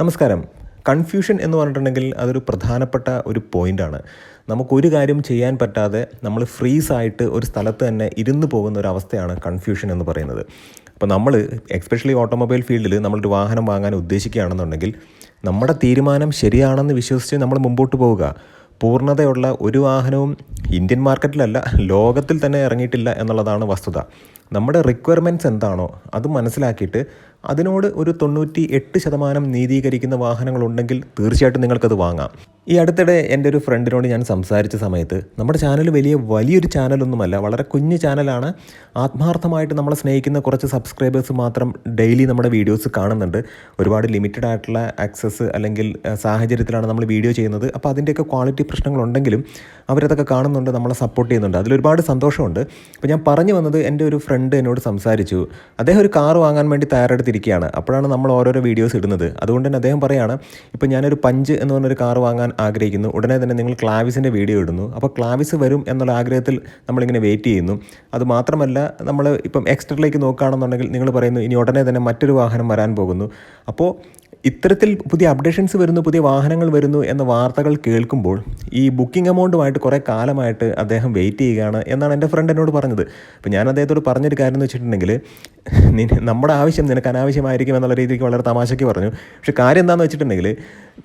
നമസ്കാരം. കൺഫ്യൂഷൻ എന്ന് പറഞ്ഞിട്ടുണ്ടെങ്കിൽ അതൊരു പ്രധാനപ്പെട്ട ഒരു പോയിന്റാണ് നമുക്കൊരു കാര്യം ചെയ്യാൻ പറ്റാതെ നമ്മൾ ഫ്രീസ് ആയിട്ട് ഒരു സ്ഥലത്ത് തന്നെ ഇരുന്ന് പോകുന്ന ഒരു അവസ്ഥയാണ് കൺഫ്യൂഷൻ എന്ന് പറയുന്നത്. അപ്പോൾ നമ്മൾ എക്സ്പെഷ്യലി ഓട്ടോമൊബൈൽ ഫീൽഡിൽ നമ്മളൊരു വാഹനം വാങ്ങാൻ ഉദ്ദേശിക്കുകയാണെന്നുണ്ടെങ്കിൽ നമ്മുടെ തീരുമാനം ശരിയാണെന്ന് വിശ്വസിച്ച് നമ്മൾ മുമ്പോട്ട് പോവുക. പൂർണതയുള്ള ഒരു വാഹനവും ഇന്ത്യൻ മാർക്കറ്റിലല്ല ലോകത്തിൽ തന്നെ ഇറങ്ങിയിട്ടില്ല എന്നുള്ളതാണ് വസ്തുത. നമ്മുടെ റിക്വയർമെന്റ്സ് എന്താണോ അത് മനസ്സിലാക്കിയിട്ട് അതിനോട് ഒരു തൊണ്ണൂറ്റി എട്ട് ശതമാനം നീതീകരിക്കുന്ന വാഹനങ്ങളുണ്ടെങ്കിൽ തീർച്ചയായിട്ടും നിങ്ങൾക്കത് വാങ്ങാം. ഈ അടുത്തിടെ എന്റെ ഒരു ഫ്രണ്ടിനോട് ഞാൻ സംസാരിച്ച സമയത്ത് നമ്മുടെ ചാനൽ വലിയ വലിയൊരു ചാനലൊന്നുമല്ല വളരെ കുഞ്ഞു ചാനലാണ്. ആത്മാർത്ഥമായിട്ട് നമ്മളെ സ്നേഹിക്കുന്ന കുറച്ച് സബ്സ്ക്രൈബേഴ്സ് മാത്രം ഡെയിലി നമ്മുടെ വീഡിയോസ് കാണുന്നുണ്ട്. ഒരുപാട് ലിമിറ്റഡ് ആയിട്ടുള്ള ആക്സസ് അല്ലെങ്കിൽ സാഹചര്യത്തിലാണ് നമ്മൾ വീഡിയോ ചെയ്യുന്നത്. അപ്പോൾ അതിന്റെയൊക്കെ ക്വാളിറ്റി പ്രശ്നങ്ങളുണ്ടെങ്കിലും അവരതൊക്കെ കാണുന്നുണ്ട് നമ്മളെ സപ്പോർട്ട് ചെയ്യുന്നുണ്ട്. അതിലൊരുപാട് സന്തോഷമുണ്ട്. അപ്പോൾ ഞാൻ പറഞ്ഞു വന്നത് എന്റെ ഒരു ഫ്രണ്ട് എന്നോട് സംസാരിച്ചു. അദ്ദേഹം ഒരു കാർ വാങ്ങാൻ വേണ്ടി തയ്യാറെടുത്തിരിക്കുകയാണ്. അപ്പോഴാണ് നമ്മൾ ഓരോരോ വീഡിയോസ് ഇടുന്നത്. അതുകൊണ്ട് തന്നെ അദ്ദേഹം പറയുകയാണ് ഇപ്പോൾ ഞാനൊരു പഞ്ച് എന്ന് പറഞ്ഞൊരു കാർ വാങ്ങാൻ ആഗ്രഹിക്കുന്നു. ഉടനെ തന്നെ നിങ്ങൾ ക്ലാവിസിന്റെ വീഡിയോ ഇടുന്നു. അപ്പോൾ ക്ലാവിസ് വരും എന്നുള്ള ആഗ്രഹത്തിൽ നമ്മളിങ്ങനെ വെയിറ്റ് ചെയ്യുന്നു. അത് മാത്രമല്ല നമ്മൾ ഇപ്പം എക്സ്റ്ററിലേക്ക് നോക്കുകയാണെന്നുണ്ടെങ്കിൽ നിങ്ങൾ പറയുന്നു ഇനി ഉടനെ തന്നെ മറ്റൊരു വാഹനം വരാൻ പോകുന്നു. അപ്പോൾ ഇത്തരത്തിൽ പുതിയ അപ്ഡേഷൻസ് വരുന്നു പുതിയ വാഹനങ്ങൾ വരുന്നു എന്ന വാർത്തകൾ കേൾക്കുമ്പോൾ ഈ ബുക്കിംഗ് എമൗണ്ടുമായിട്ട് കുറേ കാലമായിട്ട് അദ്ദേഹം വെയിറ്റ് ചെയ്യുകയാണ് എന്നാണ് എന്റെ ഫ്രണ്ട് എന്നോട് പറഞ്ഞത്. അപ്പോൾ ഞാൻ അദ്ദേഹത്തോട് പറഞ്ഞൊരു കാര്യം എന്ന് വെച്ചിട്ടുണ്ടെങ്കിൽ നമ്മുടെ ആവശ്യം നിനക്ക് അനാവശ്യമായിരിക്കും എന്നുള്ള രീതിക്ക് വളരെ തമാശയ്ക്ക് പറഞ്ഞു. പക്ഷേ കാര്യം എന്താണെന്ന് വെച്ചിട്ടുണ്ടെങ്കിൽ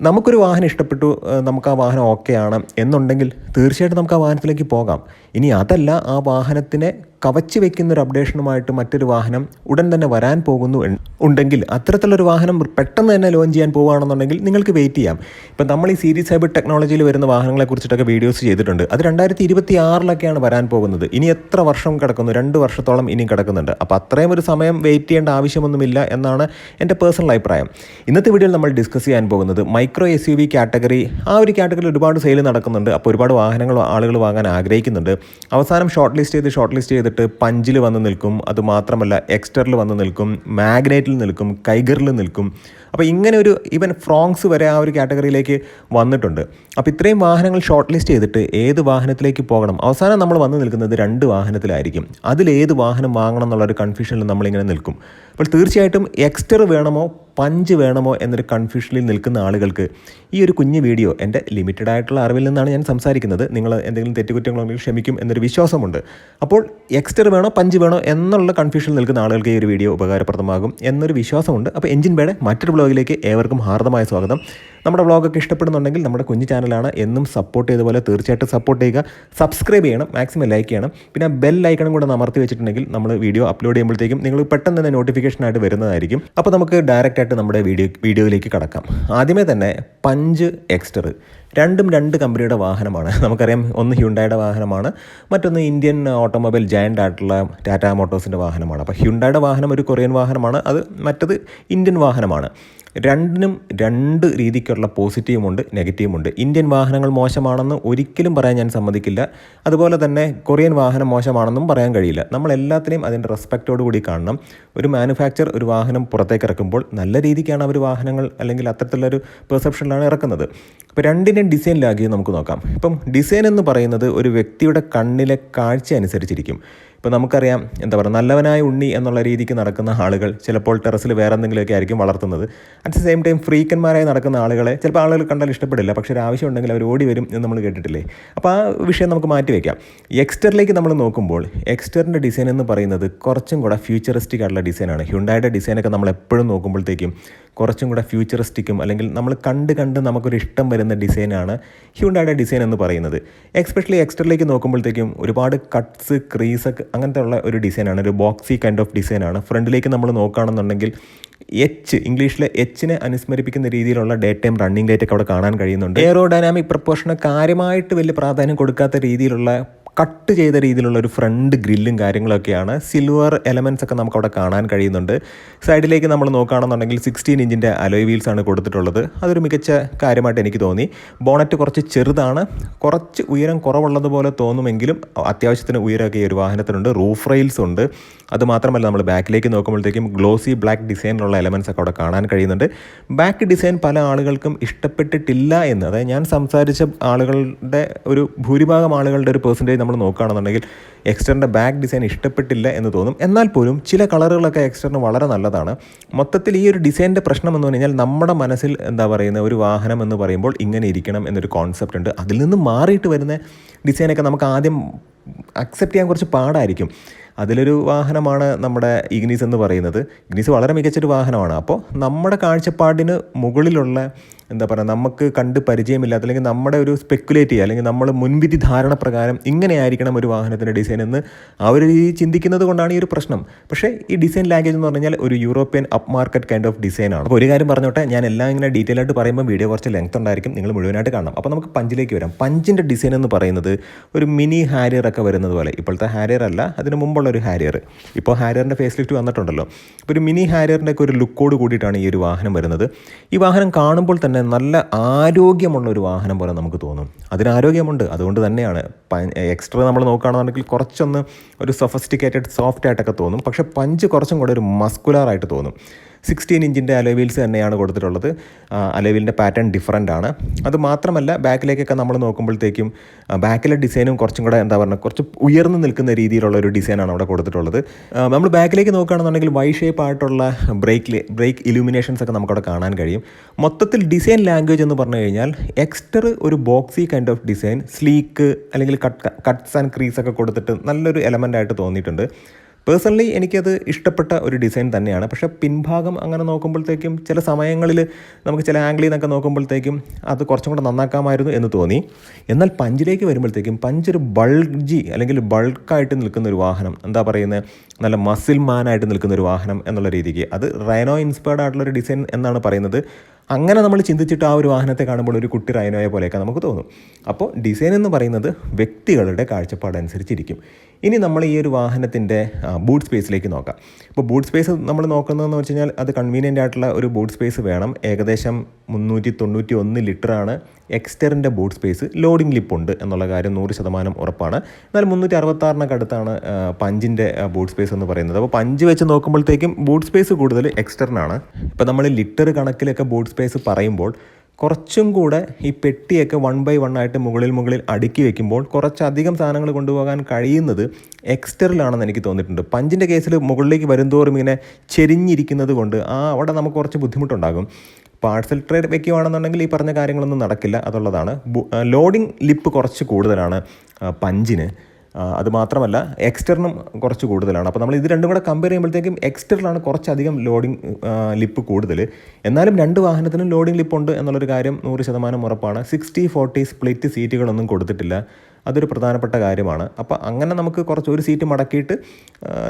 നമുക്കൊരു വാഹനം ഇഷ്ടപ്പെട്ടു നമുക്ക് ആ വാഹനം ഓക്കെ ആണ് എന്നുണ്ടെങ്കിൽ തീർച്ചയായിട്ടും നമുക്ക് ആ വാഹനത്തിലേക്ക് പോകാം. ഇനി അതല്ല ആ വാഹനത്തിനെ കവച്ച് വെക്കുന്ന ഒരു അപ്ഡേഷനുമായിട്ട് മറ്റൊരു വാഹനം ഉടൻ തന്നെ വരാൻ പോകുന്നു ഉണ്ടെങ്കിൽ അത്തരത്തിലൊരു വാഹനം പെട്ടെന്ന് തന്നെ ലോഞ്ച് ചെയ്യാൻ പോവുകയാണെന്നുണ്ടെങ്കിൽ നിങ്ങൾക്ക് വെയിറ്റ് ചെയ്യാം. ഇപ്പം നമ്മൾ ഈ സീരീസ് ഹൈബ്രിഡ് ടെക്നോളജിയിൽ വരുന്ന വാഹനങ്ങളെ കുറിച്ചിട്ടൊക്കെ വീഡിയോസ് ചെയ്തിട്ടുണ്ട്. അത് രണ്ടായിരത്തി ഇരുപത്തി ആറിലൊക്കെയാണ് വരാൻ പോകുന്നത്. ഇനി എത്ര വർഷം കിടക്കുന്നു? രണ്ട് വർഷത്തോളം ഇനി കിടക്കുന്നുണ്ട്. അപ്പോൾ അത്രയും ഒരു സമയം വെയിറ്റ് ചെയ്യേണ്ട ആവശ്യമൊന്നുമില്ല എന്നാണ് എന്റെ പേഴ്സണൽ അഭിപ്രായം. ഇന്നത്തെ വീഡിയോയിൽ നമ്മൾ ഡിസ്കസ് ചെയ്യാൻ പോകുന്നത് micro S U V category ആ ഒരു കാറ്റഗറിയിൽ ഒരുപാട് സെയിൽ നടക്കുന്നുണ്ട്. അപ്പോൾ ഒരുപാട് വാഹനങ്ങൾ ആളുകൾ വാങ്ങാൻ ആഗ്രഹിക്കുന്നുണ്ട്. അവസാനം ഷോർട്ട് ലിസ്റ്റ് ചെയ്ത് ഷോർട്ട് ലിസ്റ്റ് ചെയ്തിട്ട് പഞ്ചിൽ വന്ന് നിൽക്കും. അതുമാത്രമല്ല എക്സ്റ്ററിൽ വന്ന് നിൽക്കും മാഗ്നേറ്റിൽ നിൽക്കും കൈഗറിൽ നിൽക്കും. അപ്പോൾ ഇങ്ങനെ ഒരു ഈവൻ ഫ്രോങ്സ് വരെ ആ ഒരു കാറ്റഗറിയിലേക്ക് വന്നിട്ടുണ്ട്. അപ്പോൾ ഇത്രയും വാഹനങ്ങൾ ഷോർട്ട് ലിസ്റ്റ് ചെയ്തിട്ട് ഏത് വാഹനത്തിലേക്ക് പോകണം? അവസാനം നമ്മൾ വന്ന് നിൽക്കുന്നത് രണ്ട് വാഹനത്തിലായിരിക്കും. അതിലേത് വാഹനം വാങ്ങണം എന്നുള്ളൊരു കൺഫ്യൂഷനിൽ നമ്മളിങ്ങനെ നിൽക്കും. അപ്പോൾ തീർച്ചയായിട്ടും എക്സ്റ്റർ വേണമോ? പഞ്ച് വേണമോ? എന്നൊരു കൺഫ്യൂഷനിൽ നിൽക്കുന്ന ആളുകൾക്ക് ഈ ഒരു കുഞ്ഞു വീഡിയോ എന്റെ ലിമിറ്റഡ് ആയിട്ടുള്ള അറിവിൽ നിന്നാണ് ഞാൻ സംസാരിക്കുന്നത്. നിങ്ങൾ എന്തെങ്കിലും തെറ്റുകുറ്റങ്ങളുണ്ടെങ്കിൽ ക്ഷമിക്കും എന്നൊരു വിശ്വാസമുണ്ട്. അപ്പോൾ എക്സ്റ്റർ വേണോ? പഞ്ച് വേണോ? എന്നുള്ള കൺഫ്യൂഷനിൽ നിൽക്കുന്ന ആളുകൾക്ക് ഈ ഒരു വീഡിയോ ഉപകാരപ്രദമാകും എന്നൊരു വിശ്വാസമുണ്ട്. അപ്പോൾ എഞ്ചിൻ ബേയുടെ മറ്റൊരു ബ്ലോഗിലേക്ക് ഏവർക്കും ഹാർദമായ സ്വാഗതം. നമ്മുടെ വ്ളോഗൊക്കെ ഇഷ്ടപ്പെടുന്നുണ്ടെങ്കിൽ നമ്മുടെ കുഞ്ഞു ചാനലാണ് എന്നും സപ്പോർട്ട് ചെയ്ത പോലെ തീർച്ചയായിട്ടും സപ്പോർട്ട് ചെയ്യുക. സബ്സ്ക്രൈബ് ചെയ്യണം മാക്സിമം ലൈക്ക് ചെയ്യണം. പിന്നെ ബെൽ ഐക്കണം കൂടെ അമർത്തി വെച്ചിട്ടുണ്ടെങ്കിൽ നമ്മൾ വീഡിയോ അപ്ലോഡ് ചെയ്യുമ്പോഴത്തേക്കും നിങ്ങൾ പെട്ടെന്ന് തന്നെ നോട്ടിഫിക്കേഷൻ ആയിട്ട് വരുന്നതായിരിക്കും. അപ്പോൾ നമുക്ക് ഡയറക്റ്റ് ആയിട്ട് നമ്മുടെ വീഡിയോ വീഡിയോയിലേക്ക് കടക്കാം. ആദ്യമേ തന്നെ പഞ്ച് എക്സ്റ്റർ രണ്ടും രണ്ട് കമ്പനിയുടെ വാഹനമാണ്. നമുക്കറിയാം ഒന്ന് ഹ്യുണ്ടായുടെ വാഹനമാണ് മറ്റൊന്ന് ഇന്ത്യൻ ഓട്ടോമൊബൈൽ ജയന്റ് ആയിട്ടുള്ള ടാറ്റ മോട്ടോഴ്സിന്റെ വാഹനമാണ്. അപ്പോൾ ഹ്യുണ്ടായുടെ വാഹനം ഒരു കൊറിയൻ വാഹനമാണ് അത് മറ്റത് ഇന്ത്യൻ വാഹനമാണ്. രണ്ടിനും രണ്ട് രീതിക്കുള്ള പോസിറ്റീവുമുണ്ട് നെഗറ്റീവുമുണ്ട് ഇന്ത്യൻ വാഹനങ്ങൾ മോശമാണെന്ന് ഒരിക്കലും പറയാൻ ഞാൻ സമ്മതിക്കില്ല. അതുപോലെ തന്നെ കൊറിയൻ വാഹനം മോശമാണെന്നും പറയാൻ കഴിയില്ല. നമ്മൾ എല്ലാത്തിനെയും അതിന്റെ റെസ്പെക്റ്റോട് കൂടി കാണണം. ഒരു മാനുഫാക്ചർ ഒരു വാഹനം പുറത്തേക്ക് ഇറക്കുമ്പോൾ നല്ല രീതിക്കാണ് അവർ വാഹനങ്ങൾ അല്ലെങ്കിൽ അത്തരത്തിലുള്ളൊരു പെർസെപ്ഷനിലാണ് ഇറക്കുന്നത്. ഇപ്പോൾ ഡിസൈൻ ഡിസൈനിലാകിയും നമുക്ക് നോക്കാം. ഇപ്പം ഡിസൈൻ എന്ന് പറയുന്നത് ഒരു വ്യക്തിയുടെ കണ്ണിലെ കാഴ്ച അനുസരിച്ചിരിക്കും. ഇപ്പോൾ നമുക്കറിയാം എന്താ പറയുക നല്ലവനായ ഉണ്ണി എന്നുള്ള രീതിക്ക് നടക്കുന്ന ആളുകൾ ചിലപ്പോൾ ടെറസിൽ വേറെ എന്തെങ്കിലുമൊക്കെ ആയിരിക്കും വളർത്തുന്നത്. അറ്റ് ദ സെയിം ടൈം ഫ്രീക്കന്മാരായി നടക്കുന്ന ആളുകളെ ചിലപ്പോൾ ആളുകൾ കണ്ടാൽ ഇഷ്ടപ്പെടില്ല പക്ഷേ ഒരു ആവശ്യം ഉണ്ടെങ്കിൽ അവർ ഓടി വരും എന്ന് നമ്മൾ കേട്ടിട്ടില്ലേ? അപ്പോൾ ആ വിഷയം നമുക്ക് മാറ്റി വയ്ക്കാം. എക്സ്റ്ററിലേക്ക് നമ്മൾ നോക്കുമ്പോൾ എക്സ്റ്ററിന്റെ ഡിസൈൻ എന്ന് പറയുന്നത് കുറച്ചും കൂടെ ഫ്യൂച്ചറിസ്റ്റിക് ആയിട്ടുള്ള ഡിസൈനാണ് ഹ്യുണ്ടായുടെ ഡിസൈനൊക്കെ നമ്മൾ എപ്പോഴും നോക്കുമ്പോഴത്തേക്കും കുറച്ചും കൂടെ ഫ്യൂച്ചറിസ്റ്റിക്കും അല്ലെങ്കിൽ നമ്മൾ കണ്ട് കണ്ട് നമുക്കൊരു ഇഷ്ടം വരുന്ന ഡിസൈനാണ് ഹ്യുണ്ടായുടെ ഡിസൈൻ എന്ന് പറയുന്നത്. എക്സ്പെഷ്യലി എക്സ്റ്ററിലേക്ക് നോക്കുമ്പോഴത്തേക്കും ഒരുപാട് കട്ട്സ് ക്രീസൊക്കെ അങ്ങനത്തെ ഉള്ള ഒരു ഡിസൈനാണ് ഒരു ബോക്സി കൈൻഡ് ഓഫ് ഡിസൈനാണ്. ഫ്രണ്ടിലേക്ക് നമ്മൾ നോക്കുകയാണെന്നുണ്ടെങ്കിൽ എച്ച് ഇംഗ്ലീഷിലെ എച്ചിനെ അനുസ്മരിപ്പിക്കുന്ന രീതിയിലുള്ള ഡേ ടൈം റണ്ണിംഗ് ലൈറ്റ് ഒക്കെ അവിടെ കാണാൻ കഴിയുന്നുണ്ട്. എയറോ ഡൈനാമിക് പ്രപ്പോർഷന് കാര്യമായിട്ട് വലിയ പ്രാധാന്യം കൊടുക്കാത്ത രീതിയിലുള്ള കട്ട് ചെയ്ത രീതിയിലുള്ള ഒരു ഫ്രണ്ട് ഗ്രില്ലും കാര്യങ്ങളൊക്കെയാണ്. സിൽവർ എലമെൻസ് ഒക്കെ നമുക്ക് അവിടെ കാണാൻ കഴിയുന്നുണ്ട്. സൈഡിലേക്ക് നമ്മൾ നോക്കുകയാണെന്നുണ്ടെങ്കിൽ സിക്സ്റ്റീൻ ഇഞ്ചിന്റെ അലോയ് വീൽസ് ആണ് കൊടുത്തിട്ടുള്ളത്. അതൊരു മികച്ച കാര്യമായിട്ട് എനിക്ക് തോന്നി. ബോണറ്റ് കുറച്ച് ചെറുതാണ്. കുറച്ച് ഉയരം കുറവുള്ളതുപോലെ തോന്നുമെങ്കിലും അത്യാവശ്യത്തിന് ഉയരമൊക്കെ ഈ ഒരു വാഹനത്തിനുണ്ട്. റൂഫ് റെയിൽസ് ഉണ്ട്. അതുമാത്രമല്ല നമ്മൾ ബാക്കിലേക്ക് നോക്കുമ്പോഴത്തേക്കും ഗ്ലോസി ബ്ലാക്ക് ഡിസൈനിലുള്ള എലമെൻസ് ഒക്കെ അവിടെ കാണാൻ കഴിയുന്നുണ്ട്. ബാക്ക് ഡിസൈൻ പല ആളുകൾക്കും ഇഷ്ടപ്പെട്ടിട്ടില്ല എന്ന്. അതായത് ഞാൻ സംസാരിച്ച ആളുകളുടെ ഒരു ഭൂരിഭാഗം ആളുകളുടെ ഒരു പെർസെന്റേജ് നമ്മൾ നോക്കുകയാണെന്നുണ്ടെങ്കിൽ എക്സ്റ്ററിന്റെ ബാക്ക് ഡിസൈൻ ഇഷ്ടപ്പെട്ടില്ല എന്ന് തോന്നും. എന്നാൽ പോലും ചില കളറുകളൊക്കെ എക്സ്റ്ററിന് വളരെ നല്ലതാണ്. മൊത്തത്തിൽ ഈ ഒരു ഡിസൈനിന്റെ പ്രശ്നം എന്ന് പറഞ്ഞു നമ്മുടെ മനസ്സിൽ എന്താ പറയുന്നത്? ഒരു വാഹനം എന്ന് പറയുമ്പോൾ ഇങ്ങനെ ഇരിക്കണം എന്നൊരു കോൺസെപ്റ്റ് ഉണ്ട്. അതിൽ നിന്ന് മാറിയിട്ട് വരുന്ന ഡിസൈനൊക്കെ നമുക്ക് ആദ്യം അക്സെപ്റ്റ് ചെയ്യാൻ കുറച്ച് പാടായിരിക്കും. അതിലൊരു വാഹനമാണ് നമ്മുടെ ഇഗ്നീസ് എന്ന് പറയുന്നത്. ഇഗ്നീസ് വളരെ മികച്ചൊരു വാഹനമാണ്. അപ്പോൾ നമ്മുടെ കാഴ്ചപ്പാടിന് മുകളിലുള്ള എന്താ പറയുക നമുക്ക് കണ്ട് പരിചയമില്ലാത്ത അല്ലെങ്കിൽ നമ്മുടെ ഒരു സ്പെക്കുലേറ്റ് ചെയ്യുക അല്ലെങ്കിൽ നമ്മൾ മുൻവിധി ധാരണ പ്രകാരം ഇങ്ങനെയായിരിക്കണം ഒരു വാഹനത്തിന്റെ ഡിസൈൻ എന്ന് അവർ ഈ ചിന്തിക്കുന്നത് കൊണ്ടാണ് ഈ ഒരു പ്രശ്നം. പക്ഷേ ഈ ഡിസൈൻ ലാംഗ്വേജ് എന്ന് പറഞ്ഞാൽ ഒരു European upmarket kind of design ആണ്. അപ്പോൾ ഒരു കാര്യം പറഞ്ഞോട്ടെ ഞാൻ എല്ലാം ഇങ്ങനെ ഡീറ്റെയിൽ ആയിട്ട് പറയുമ്പോൾ വീഡിയോ കുറച്ച് ലെങ്ത് ഉണ്ടായിരിക്കും നിങ്ങൾ മുഴുവനായിട്ട് കാണണം. അപ്പോൾ നമുക്ക് പഞ്ചിലേക്ക് വരാം. പഞ്ചിന്റെ ഡിസൈൻ എന്ന് പറയുന്നത് ഒരു മിനി ഹാരിയർ ഒക്കെ വരുന്നത് പോലെ ഇപ്പോഴത്തെ ഹാരിയർ അല്ല അതിന് മുമ്പുള്ള ഒരു ഹാരിയർ ഇപ്പോൾ ഹാരിയറിന്റെ ഫേസ് ലിഫ്റ്റ് വന്നിട്ടുണ്ടല്ലോ. അപ്പോൾ ഒരു മിനി ഹാരിയറിന്റെ ഒക്കെ ഒരു ലുക്കോട് കൂടിയിട്ടാണ് ഈ ഒരു വാഹനം വരുന്നത്. ഈ വാഹനം കാണുമ്പോൾ തന്നെ നല്ല ആരോഗ്യമുള്ള ഒരു വാഹനം പോലെ നമുക്ക് തോന്നും. അതിന് ആരോഗ്യമുണ്ട്. അതുകൊണ്ട് തന്നെയാണ്. എക്സ്ട്രാ നമ്മൾ നോക്കുകയാണെന്നുണ്ടെങ്കിൽ കുറച്ചൊന്ന് ഒരു സൊഫസ്റ്റിക്കേറ്റഡ് സോഫ്റ്റ് ആയിട്ടൊക്കെ തോന്നും. പക്ഷെ പഞ്ച് കുറച്ചും കൂടെ ഒരു മസ്കുലാർ ആയിട്ട് തോന്നും. സിക്സ്റ്റീൻ ഇഞ്ചിന്റെ അലോവീൽസ് തന്നെയാണ് കൊടുത്തിട്ടുള്ളത്. അലോവീലിന്റെ പാറ്റേൺ ഡിഫറന്റ് ആണ്. അത് മാത്രമല്ല ബാക്കിലേക്കൊക്കെ നമ്മൾ നോക്കുമ്പോഴത്തേക്കും ബാക്കിലെ ഡിസൈനും കുറച്ചും കൂടെ എന്താ പറയുക കുറച്ച് ഉയർന്നു നിൽക്കുന്ന രീതിയിലുള്ള ഒരു ഡിസൈനാണ് അവിടെ കൊടുത്തിട്ടുള്ളത്. നമ്മൾ ബാക്കിലേക്ക് നോക്കുകയാണെന്നുണ്ടെങ്കിൽ വൈ ഷേപ്പ് ആയിട്ടുള്ള ബ്രേക്ക് ബ്രേക്ക് ഇലുമിനേഷൻസ് ഒക്കെ നമുക്കവിടെ കാണാൻ കഴിയും. മൊത്തത്തിൽ ഡിസൈൻ ലാംഗ്വേജ് എന്ന് പറഞ്ഞു കഴിഞ്ഞാൽ എക്സ്റ്റർ ഒരു boxy kind of design sleek അല്ലെങ്കിൽ കട്ട് കട്ട്സ് ആൻഡ് ക്രീസ് ഒക്കെ കൊടുത്തിട്ട് നല്ലൊരു എലമെന്റ് ആയിട്ട് തോന്നിയിട്ടുണ്ട്. പേഴ്സണലി എനിക്കത് ഇഷ്ടപ്പെട്ട ഒരു ഡിസൈൻ തന്നെയാണ്. പക്ഷേ പിൻഭാഗം അങ്ങനെ നോക്കുമ്പോഴത്തേക്കും ചില സമയങ്ങളിൽ നമുക്ക് ചില ആംഗിളിൽ നിന്നൊക്കെ നോക്കുമ്പോഴത്തേക്കും അത് കുറച്ചും കൂടെ നന്നാക്കാമായിരുന്നു എന്ന് തോന്നി. എന്നാൽ പഞ്ചിലേക്ക് വരുമ്പോഴത്തേക്കും പഞ്ച് ഒരു ബൾജി അല്ലെങ്കിൽ ബൾക്കായിട്ട് നിൽക്കുന്ന ഒരു വാഹനം എന്താ പറയുന്നത് നല്ല മസിൽ മാനായിട്ട് നിൽക്കുന്ന ഒരു വാഹനം എന്നുള്ള രീതിക്ക്. അത് റൈനോ ഇൻസ്പയർഡ് ആയിട്ടുള്ള ഒരു ഡിസൈൻ എന്നാണ് പറയുന്നത്. അങ്ങനെ നമ്മൾ ചിന്തിച്ചിട്ട് ആ ഒരു വാഹനത്തെ കാണുമ്പോൾ ഒരു കുട്ടി റൈനോയെ പോലെയൊക്കെ നമുക്ക് തോന്നും. അപ്പോൾ ഡിസൈൻ എന്ന് പറയുന്നത് വ്യക്തികളുടെ കാഴ്ചപ്പാടനുസരിച്ചിരിക്കും. ഇനി നമ്മൾ ഈ ഒരു വാഹനത്തിന്റെ ബൂട്ട് സ്പേസിലേക്ക് നോക്കാം. ഇപ്പോൾ ബൂട്ട് സ്പേസ് നമ്മൾ നോക്കുന്നതെന്ന് വെച്ച് കഴിഞ്ഞാൽ അത് കൺവീനിയന്റ് ആയിട്ടുള്ള ഒരു ബൂട്ട് സ്പേസ് വേണം. ഏകദേശം മുന്നൂറ്റി തൊണ്ണൂറ്റി ഒന്ന് ലിറ്ററാണ് എക്സ്റ്ററിന്റെ ബൂട്ട് സ്പേസ് ലോഡിംഗ് ലിപ്പ് ഉണ്ട് എന്നുള്ള കാര്യം നൂറ് ശതമാനം ഉറപ്പാണ്. എന്നാൽ മുന്നൂറ്റി അറുപത്താറിനൊക്കെ അടുത്താണ് പഞ്ചിന്റെ ബൂട്ട് സ്പേസ് എന്ന് പറയുന്നത്. അപ്പോൾ പഞ്ച് വെച്ച് നോക്കുമ്പോഴത്തേക്കും ബൂട്ട് സ്പേസ് കൂടുതൽ എക്സ്റ്ററിനാണ് ഇപ്പോൾ നമ്മൾ ലിറ്റർ കണക്കിലൊക്കെ ബൂട്ട് സ്പേസ് പറയുമ്പോൾ കുറച്ചും കൂടെ ഈ പെട്ടിയൊക്കെ വൺ ബൈ വൺ ആയിട്ട് മുകളിൽ മുകളിൽ അടുക്കി വെക്കുമ്പോൾ കുറച്ചധികം സാധനങ്ങൾ കൊണ്ടുപോകാൻ കഴിയുന്നത് എക്സ്റ്ററിലാണെന്ന് എനിക്ക് തോന്നിയിട്ടുണ്ട്. പഞ്ചിന്റെ കേസിൽ മുകളിലേക്ക് വരുന്തോറും ഇങ്ങനെ ചെരിഞ്ഞിരിക്കുന്നത് കൊണ്ട് ആ അവിടെ നമുക്ക് കുറച്ച് ബുദ്ധിമുട്ടുണ്ടാകും. പാഴ്സൽ ട്രേഡ് വെക്കുകയാണെന്നുണ്ടെങ്കിൽ ഈ പറഞ്ഞ കാര്യങ്ങളൊന്നും നടക്കില്ല. അതുള്ളതാണ്. ലോഡിംഗ് ലിപ്പ് കുറച്ച് കൂടുതലാണ് പഞ്ചിന്. ആ, അത് മാത്രമല്ല എക്സ്റ്ററിനും കുറച്ച് കൂടുതലാണ്. അപ്പോൾ നമ്മൾ ഇത് രണ്ടും കൂടെ കമ്പയർ ചെയ്യുമ്പോഴത്തേക്കും എക്സ്റ്ററിലാണ് കുറച്ചധികം ലോഡിംഗ് ലിപ്പ് കൂടുതൽ എന്നാലും രണ്ട് വാഹനത്തിനും ലോഡിംഗ് ലിപ്പ് ഉണ്ട് എന്നുള്ളൊരു കാര്യം നൂറ് ശതമാനം ഉറപ്പാണ്. സിക്സ്റ്റി ഫോർട്ടി സ്പ്ലിറ്റ് സീറ്റുകളൊന്നും കൊടുത്തിട്ടില്ല. അതൊരു പ്രധാനപ്പെട്ട കാര്യമാണ്. അപ്പോൾ അങ്ങനെ നമുക്ക് കുറച്ച് ഒരു സീറ്റ് മടക്കിയിട്ട്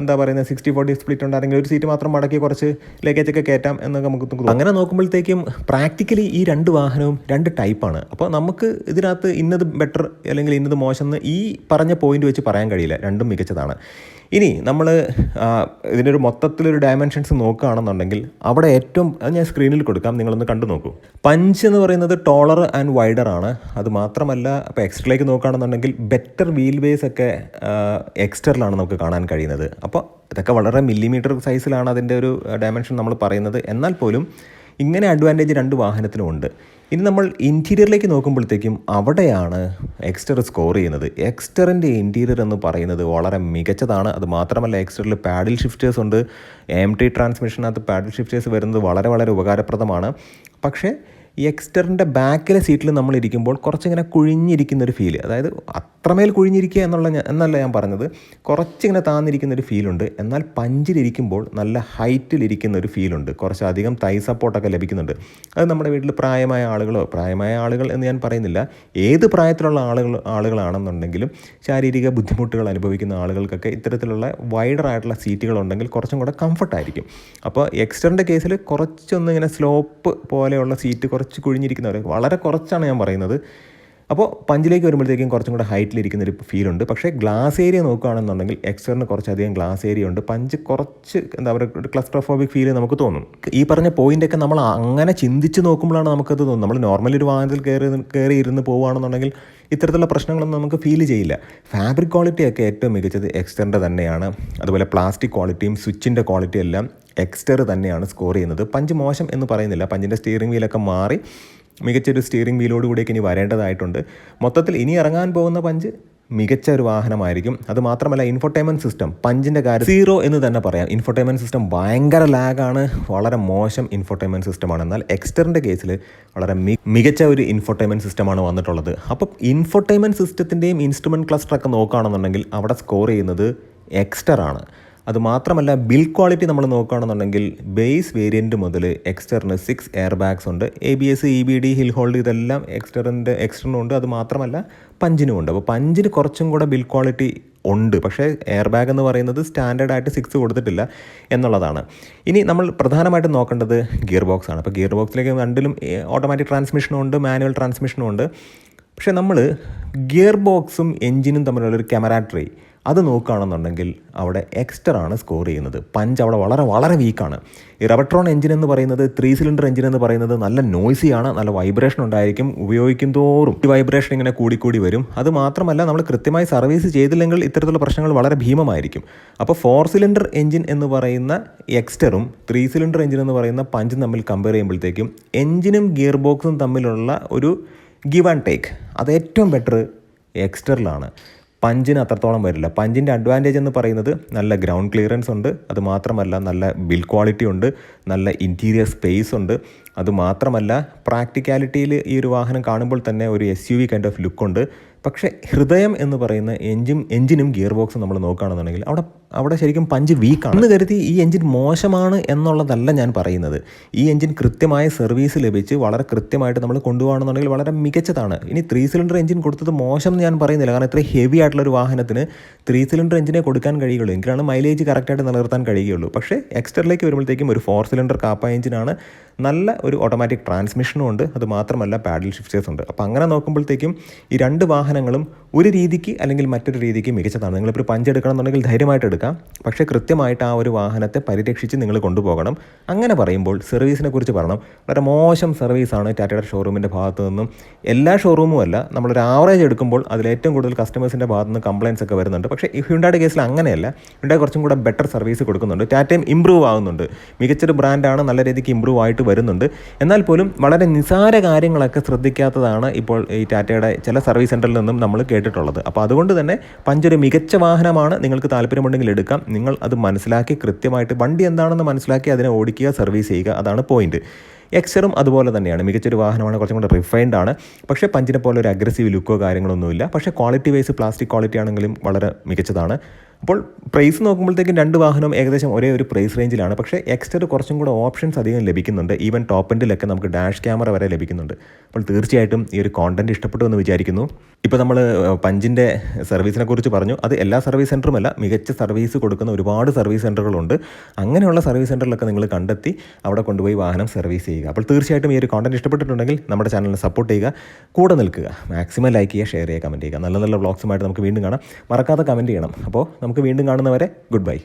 എന്താ പറയുന്നത് സിക്സ്റ്റി ഫോർട്ടി സ്പ്ലിറ്റ് ഉണ്ടായിരുന്നെങ്കിൽ ഒരു സീറ്റ് മാത്രം മടക്കി കുറച്ച് ലഗേജൊക്കെ കയറ്റാം എന്നൊക്കെ നമുക്ക് അങ്ങനെ നോക്കുമ്പോഴത്തേക്കും പ്രാക്ടിക്കലി ഈ രണ്ട് വാഹനവും രണ്ട് ടൈപ്പാണ്. അപ്പോൾ നമുക്ക് ഇതിനകത്ത് ഇന്നത് ബെറ്റർ അല്ലെങ്കിൽ ഇന്നത് മോശം എന്ന് ഈ പറഞ്ഞ പോയിന്റ് വെച്ച് പറയാൻ കഴിയില്ല. രണ്ടും മികച്ചതാണ്. ഇനി നമ്മൾ ഇതിന്റെ ഒരു മൊത്തത്തിലൊരു ഡയമെൻഷൻസ് നോക്കുകയാണെന്നുണ്ടെങ്കിൽ അവിടെ ഏറ്റവും അത് ഞാൻ സ്ക്രീനിൽ കൊടുക്കാം നിങ്ങളൊന്ന് കണ്ടു നോക്കൂ. പഞ്ച് എന്ന് പറയുന്നത് ടോളർ ആൻഡ് വൈഡർ ആണ്. അത് മാത്രമല്ല ഇപ്പോൾ എക്സ്റ്ററിലേക്ക് നോക്കുകയാണെന്നുണ്ടെങ്കിൽ ബെറ്റർ വീൽ ബേസ് ഒക്കെ എക്സ്റ്ററിലാണ് നമുക്ക് കാണാൻ കഴിയുന്നത്. അപ്പോൾ ഇതൊക്കെ വളരെ മില്ലിമീറ്റർ സൈസിലാണ് അതിന്റെ ഒരു ഡയമെൻഷൻ നമ്മൾ പറയുന്നത്. എന്നാൽ പോലും ഇങ്ങനെ അഡ്വാന്റേജ് രണ്ട് വാഹനത്തിനും ഉണ്ട്. ഇനി നമ്മൾ ഇന്റീരിയറിലേക്ക് നോക്കുമ്പോഴത്തേക്കും അവിടെയാണ് എക്സ്റ്റർ സ്കോർ ചെയ്യുന്നത്. എക്സ്റ്ററിന്റെ ഇന്റീരിയർ എന്ന് പറയുന്നത് വളരെ മികച്ചതാണ്. അത് മാത്രമല്ല എക്സ്റ്ററിൽ പാഡിൽ ഷിഫ്റ്റേഴ്സ് ഉണ്ട്. എം ടി ട്രാൻസ്മിഷനകത്ത് പാഡിൽ ഷിഫ്റ്റേഴ്സ് വരുന്നത് വളരെ വളരെ ഉപകാരപ്രദമാണ്. പക്ഷേ ഈ എക്സ്റ്ററിന്റെ ബാക്കിലെ സീറ്റിൽ നമ്മൾ ഇരിക്കുമ്പോൾ കുറച്ചിങ്ങനെ കുഴിഞ്ഞിരിക്കുന്ന ഒരു ഫീൽ അതായത് അത്രമേൽ കുഴിഞ്ഞിരിക്കുക എന്നുള്ള എന്നല്ല ഞാൻ പറഞ്ഞത്. കുറച്ചിങ്ങനെ താന്നിരിക്കുന്ന ഒരു ഫീലുണ്ട് എന്നാൽ പഞ്ചിലിരിക്കുമ്പോൾ നല്ല ഹൈറ്റിലിരിക്കുന്ന ഒരു ഫീലുണ്ട് കുറച്ചധികം തൈ സപ്പോർട്ടൊക്കെ ലഭിക്കുന്നുണ്ട്. അത് നമ്മുടെ വീട്ടിൽ പ്രായമായ ആളുകളോ പ്രായമായ ആളുകൾ എന്ന് ഞാൻ പറയുന്നില്ല. ഏത് പ്രായത്തിലുള്ള ആളുകൾ ആളുകളാണെന്നുണ്ടെങ്കിലും ശാരീരിക ബുദ്ധിമുട്ടുകൾ അനുഭവിക്കുന്ന ആളുകൾക്കൊക്കെ ഇത്തരത്തിലുള്ള വൈഡർ ആയിട്ടുള്ള സീറ്റുകൾ ഉണ്ടെങ്കിൽ കുറച്ചും കൂടെ കംഫർട്ടായിരിക്കും അപ്പോൾ എക്സ്റ്ററിന്റെ കേസിൽ കുറച്ചൊന്നിങ്ങനെ സ്ലോപ്പ് പോലെയുള്ള സീറ്റ് കുറച്ച് കുഴിഞ്ഞിരിക്കുന്നവർ വളരെ കുറച്ചാണ് ഞാൻ പറയുന്നത്. അപ്പോൾ പഞ്ചിലേക്ക് വരുമ്പോഴത്തേക്കും കുറച്ചും കൂടെ ഹൈറ്റിലിരിക്കുന്ന ഒരു ഫീലുണ്ട്. പക്ഷേ ഗ്ലാസ് ഏരിയ നോക്കുകയാണെന്നുണ്ടെങ്കിൽ എക്സറിന് കുറച്ചധികം ഗ്ലാസ് ഏരിയ ഉണ്ട്. പഞ്ച് കുറച്ച് എന്താ പറയുക ക്ലസ്ട്രോഫോബിക് ഫീൽ നമുക്ക് തോന്നും. ഈ പറഞ്ഞ പോയിന്റൊക്കെ നമ്മൾ അങ്ങനെ ചിന്തിച്ച് നോക്കുമ്പോഴാണ് നമുക്കത് തോന്നുന്നത്. നമ്മൾ നോർമലി ഒരു വാഹനത്തിൽ കയറി കയറി ഇരുന്ന് പോവുകയാണെന്നുണ്ടെങ്കിൽ ഇത്തരത്തിലുള്ള പ്രശ്നങ്ങളൊന്നും നമുക്ക് ഫീൽ ചെയ്യില്ല. ഫാബ്രിക് ക്വാളിറ്റിയൊക്കെ ഏറ്റവും മികച്ചത് എക്സ്റ്ററിന്റെ തന്നെയാണ്. അതുപോലെ പ്ലാസ്റ്റിക് ക്വാളിറ്റിയും സ്വിച്ചിന്റെ ക്വാളിറ്റി എല്ലാം എക്സ്റ്റർ തന്നെയാണ് സ്കോർ ചെയ്യുന്നത്. പഞ്ച് മോശം എന്ന് പറയുന്നില്ല. പഞ്ചിന്റെ സ്റ്റിയറിംഗ് വീലൊക്കെ മാറി മികച്ചൊരു സ്റ്റിയറിംഗ് വീലോട് കൂടിയൊക്കെ ഇനി വരേണ്ടതായിട്ടുണ്ട്. മൊത്തത്തിൽ ഇനി ഇറങ്ങാൻ പോകുന്ന പഞ്ച് മികച്ച ഒരു വാഹനമായിരിക്കും. അത് മാത്രമല്ല ഇൻഫോർടൈൻമെന്റ് സിസ്റ്റം പഞ്ചിന്റെ കാര്യം സീറോ എന്ന് തന്നെ പറയാം. ഇൻഫോർടൈൻമെന്റ് സിസ്റ്റം ഭയങ്കര ലാഗാണ് വളരെ മോശം ഇൻഫോർടൈൻമെന്റ് സിസ്റ്റമാണ് എന്നാൽ എക്സ്റ്ററിന്റെ കേസിൽ വളരെ മികച്ച ഒരു ഇൻഫോർടൈൻമെന്റ് സിസ്റ്റമാണ് വന്നിട്ടുള്ളത്. അപ്പം ഇൻഫോർടൈൻമെന്റ് സിസ്റ്റത്തിന്റെയും ഇൻസ്ട്രുമെന്റ് ക്ലസ്റ്ററൊക്കെ നോക്കുകയാണെന്നുണ്ടെങ്കിൽ അവിടെ സ്കോർ ചെയ്യുന്നത് എക്സ്റ്റർ ആണ്. അത് മാത്രമല്ല ബിൽ ക്വാളിറ്റി നമ്മൾ നോക്കുകയാണെന്നുണ്ടെങ്കിൽ ബേസ് വേരിയന്റ് മുതൽ എക്സ്റ്ററിന് സിക്സ് എയർ ബാഗ്സ് ഉണ്ട്. A B S E B D hill hold ഇതെല്ലാം എക്സ്റ്ററിന്റെ എക്സ്റ്ററിനും ഉണ്ട്. അതുമാത്രമല്ല പഞ്ചിനും ഉണ്ട്. അപ്പോൾ പഞ്ചിന് കുറച്ചും കൂടെ ബിൽ ക്വാളിറ്റി ഉണ്ട്. പക്ഷേ എയർ ബാഗ് എന്ന് പറയുന്നത് സ്റ്റാൻഡേർഡ് ആയിട്ട് സിക്സ് കൊടുത്തിട്ടില്ല എന്നുള്ളതാണ്. ഇനി നമ്മൾ പ്രധാനമായിട്ടും നോക്കേണ്ടത് ഗിയർ ബോക്സ് ആണ്. അപ്പോൾ ഗിയർ ബോക്സിലേക്ക് രണ്ടിലും ഓട്ടോമാറ്റിക് ട്രാൻസ്മിഷനും ഉണ്ട് മാനുവൽ ട്രാൻസ്മിഷനും ഉണ്ട്. പക്ഷേ നമ്മൾ ഗിയർ ബോക്സും എൻജിനും തമ്മിലുള്ളൊരു കെമറാട്രി അത് നോക്കുകയാണെന്നുണ്ടെങ്കിൽ അവിടെ എക്സ്റ്റർ ആണ് സ്കോർ ചെയ്യുന്നത്. പഞ്ച് അവിടെ വളരെ വളരെ വീക്കാണ് ഈ റബട്രോൺ എഞ്ചിൻ എന്ന് പറയുന്നത് ത്രീ സിലിണ്ടർ എഞ്ചിൻ എന്ന് പറയുന്നത് നല്ല നോയ്സിയാണ് നല്ല വൈബ്രേഷൻ ഉണ്ടായിരിക്കും ഉപയോഗിക്കും തോറും. ഈ വൈബ്രേഷൻ ഇങ്ങനെ കൂടിക്കൂടി വരും. അത് മാത്രമല്ല നമ്മൾ കൃത്യമായി സർവീസ് ചെയ്തില്ലെങ്കിൽ ഇത്തരത്തിലുള്ള പ്രശ്നങ്ങൾ വളരെ ഭീമമായിരിക്കും. അപ്പോൾ ഫോർ സിലിണ്ടർ എഞ്ചിൻ എന്ന് പറയുന്ന എക്സ്റ്ററും ത്രീ സിലിണ്ടർ എഞ്ചിൻ എന്ന് പറയുന്ന പഞ്ചും തമ്മിൽ കമ്പയർ ചെയ്യുമ്പോഴത്തേക്കും എഞ്ചിനും ഗിയർ ബോക്സും തമ്മിലുള്ള ഒരു ഗിവ് ആൻഡ് ടേക്ക് അത് ഏറ്റവും ബെറ്റർ എക്സ്റ്ററിലാണ് പഞ്ചിന് അത്രത്തോളം വരില്ല. പഞ്ചിന്റെ അഡ്വാന്റേജ് എന്ന് പറയുന്നത് നല്ല ഗ്രൗണ്ട് ക്ലിയറൻസ് ഉണ്ട്. അത് മാത്രമല്ല നല്ല ബിൽ ക്വാളിറ്റി ഉണ്ട്. നല്ല ഇന്റീരിയർ സ്പേസ് ഉണ്ട്. അത് മാത്രമല്ല പ്രാക്ടിക്കാലിറ്റിയിൽ ഈ ഒരു വാഹനം കാണുമ്പോൾ തന്നെ ഒരു S U V kind of ലുക്കുണ്ട് പക്ഷേ ഹൃദയം എന്ന് പറയുന്ന എഞ്ചിൻ എഞ്ചിനും ഗിയർ ബോക്സും നമ്മൾ നോക്കുകയാണെന്നുണ്ടെങ്കിൽ അവിടെ അവിടെ ശരിക്കും പഞ്ച് വീക്കാണ് എന്ന് കരുതി ഈ എഞ്ചിൻ മോശമാണ് എന്നുള്ളതല്ല ഞാൻ പറയുന്നത്. ഈ എഞ്ചിൻ കൃത്യമായ സർവീസ് ലഭിച്ച് വളരെ കൃത്യമായിട്ട് നമ്മൾ കൊണ്ടുപോകണമെന്നുണ്ടെങ്കിൽ വളരെ മികച്ചതാണ്. ഇനി ത്രീ സിലിണ്ടർ എഞ്ചിൻ കൊടുത്തത് മോശം എന്ന് ഞാൻ പറയുന്നില്ല. കാരണം ഇത്ര ഹെവി ആയിട്ടുള്ള ഒരു വാഹനത്തിന് ത്രീ സിലിണ്ടർ എഞ്ചിനെ കൊടുക്കാൻ കഴിയുള്ളൂ എങ്കിലാണ് മൈലേജ് കറക്റ്റായിട്ട് നിലനിർത്താൻ കഴിയുള്ളൂ പക്ഷേ എക്സ്റ്ററിലേക്ക് വരുമ്പോഴത്തേക്കും ഒരു ഫോർ സിലിണ്ടർ കാപ്പ എഞ്ചിനാണ് നല്ല ഒരു ഓട്ടോമാറ്റിക് ട്രാൻസ്മിഷനും ഉണ്ട്. അത് മാത്രമല്ല പാഡിൽ ഷിഫ്റ്റേഴ്സ് ഉണ്ട്. അപ്പോൾ അങ്ങനെ നോക്കുമ്പോഴത്തേക്കും ഈ രണ്ട് വാഹനങ്ങളും ഒരു രീതിക്ക് അല്ലെങ്കിൽ മറ്റൊരു രീതിക്ക് മികച്ചതാണ്. നിങ്ങളിപ്പോൾ ഒരു പഞ്ച് എടുക്കണം എന്നുണ്ടെങ്കിൽ ധൈര്യമായിട്ട് എടുക്കാം. പക്ഷേ കൃത്യമായിട്ട് ആ ഒരു വാഹനത്തെ പരിരക്ഷിച്ച് നിങ്ങൾ കൊണ്ടുപോകണം. അങ്ങനെ പറയുമ്പോൾ സർവീസിനെ കുറിച്ച് പറയണം. വളരെ മോശം സർവീസാണ് ടാറ്റയുടെ ഷോറൂമിന്റെ ഭാഗത്തു നിന്നും. എല്ലാ ഷോറൂമും അല്ല നമ്മളൊരു ആവറേജ് എടുക്കുമ്പോൾ അതിൽ ഏറ്റവും കൂടുതൽ കസ്റ്റമേഴ്സിന്റെ ഭാഗത്തു നിന്ന് കംപ്ലയിൻസ് ഒക്കെ വരുന്നുണ്ട്. പക്ഷേ ഹ്യുണ്ടായുടെ കേസിൽ അങ്ങനെയല്ല. ഹ്യുണ്ടായി കുറച്ചും കൂടെ ബെറ്റർ സർവീസ് കൊടുക്കുന്നുണ്ട്. ടാറ്റയും ഇമ്പ്രൂവ് ആകുന്നുണ്ട് മികച്ചൊരു ബ്രാൻഡാണ് നല്ല രീതിക്ക് ഇമ്പ്രൂവ് ആയിട്ട് വരുന്നുണ്ട്. എന്നാൽ പോലും വളരെ നിസാര കാര്യങ്ങളൊക്കെ ശ്രദ്ധിക്കാത്തതാണ് ഇപ്പോൾ ഈ ടാറ്റയുടെ ചില സർവീസ് സെന്ററിൽ നിന്നും നമ്മൾ കേട്ടിട്ടുള്ളത്. അപ്പോൾ അതുകൊണ്ട് തന്നെ പഞ്ചൊരു മികച്ച വാഹനമാണ് നിങ്ങൾക്ക് താല്പര്യമുണ്ടെങ്കിൽ എടുക്കാം. നിങ്ങൾ അത് മനസ്സിലാക്കി കൃത്യമായിട്ട് വണ്ടി എന്താണെന്ന് മനസ്സിലാക്കി അതിനെ ഓടിക്കുക സർവീസ് ചെയ്യുക. അതാണ് പോയിന്റ് എക്സറും അതുപോലെ തന്നെയാണ്. മികച്ചൊരു വാഹനമാണ് കുറച്ചും കൂടെ റിഫൈൻഡ് ആണ്. പക്ഷേ പഞ്ചിനെ പോലെ ഒരു അഗ്രസീവ് ലുക്കോ കാര്യങ്ങളൊന്നുമില്ല. പക്ഷേ ക്വാളിറ്റി വൈസ് പ്ലാസ്റ്റിക് ക്വാളിറ്റി ആണെങ്കിലും വളരെ മികച്ചതാണ്. അപ്പോൾ പ്രൈസ് നോക്കുമ്പോഴത്തേക്കും രണ്ട് വാഹനവും ഏകദേശം ഒരേ ഒരു പ്രൈസ് റേഞ്ചിലാണ് പക്ഷേ എക്സ്റ്റർ കുറച്ചും കൂടെ ഓപ്ഷൻസ് അധികം ലഭിക്കുന്നുണ്ട്. ഈവൻ ടോപ്പ് എൻഡിലൊക്കെ നമുക്ക് ഡാഷ് ക്യാമറ വരെ ലഭിക്കുന്നുണ്ട്. അപ്പോൾ തീർച്ചയായിട്ടും ഈ ഒരു കോണ്ടന്റ് ഇഷ്ടപ്പെട്ടു എന്ന് വിചാരിക്കുന്നു. ഇപ്പോൾ നമ്മൾ പഞ്ചിന്റെ സർവീസിനെ കുറിച്ച് പറഞ്ഞു. അത് എല്ലാ സർവീസ് സെന്ററുമല്ല മികച്ച സർവീസ് കൊടുക്കുന്ന ഒരുപാട് സർവീസ് സെന്ററുകളുണ്ട് അങ്ങനെയുള്ള സർവീസ് സെന്ററിലൊക്കെ നിങ്ങൾ കണ്ടെത്തി അവിടെ കൊണ്ടുപോയി വാഹനം സർവീസ് ചെയ്യുക. അപ്പോൾ തീർച്ചയായിട്ടും ഈ ഒരു കോണ്ടന്റ് ഇഷ്ടപ്പെട്ടിട്ടുണ്ടെങ്കിൽ നമ്മുടെ ചാനലിനെ സപ്പോർട്ട് ചെയ്യുക. കൂടെ നിൽക്കുക. മാക്സിമം ലൈക്ക് ചെയ്യുക ഷെയർ ചെയ്യുക കമന്റ് ചെയ്യുക. നല്ല നല്ല വ്ളോഗ്സുമായിട്ട് നമുക്ക് വീണ്ടും കാണാം. മറക്കാതെ കമന്റ് ചെയ്യണം. അപ്പോൾ നമുക്ക് വീണ്ടും കാണുന്നവരെ ഗുഡ് ബൈ.